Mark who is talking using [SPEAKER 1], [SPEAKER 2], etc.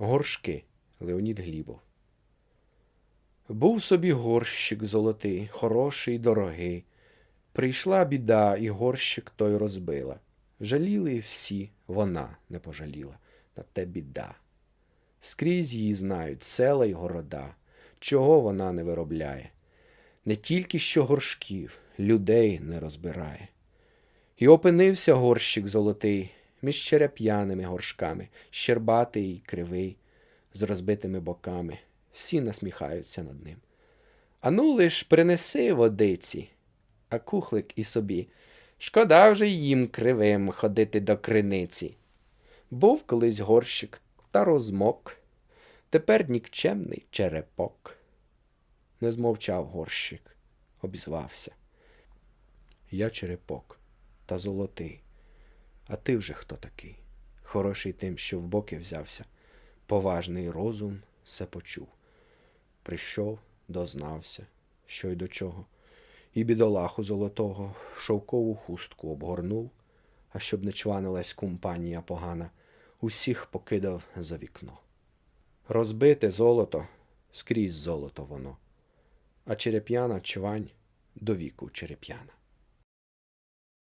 [SPEAKER 1] Горшки Леонід Глібов. Був собі горщик золотий, хороший дорогий. Прийшла біда, і горщик той розбила. Жаліли всі, вона не пожаліла, на те біда. Скрізь її знають села й города, чого вона не виробляє. Не тільки що горшків, людей не розбирає. І опинився горщик золотий між череп'яними горшками, щербатий й кривий, з розбитими боками. Всі насміхаються над ним. Ану лиш принеси водиці, а кухлик і собі. Шкода вже їм кривим ходити до криниці. Був колись горщик та розмок, тепер нікчемний черепок. Не змовчав горщик, обізвався. Я черепок та золотий. А ти вже хто такий? Хороший тим, що в боки взявся, поважний розум все почув. Прийшов, дознався, що й до чого, і бідолаху золотого шовкову хустку обгорнув, а щоб не чванилась компанія погана, усіх покидав за вікно. Розбите золото, скрізь золото воно, а череп'яна чвань до віку череп'яна.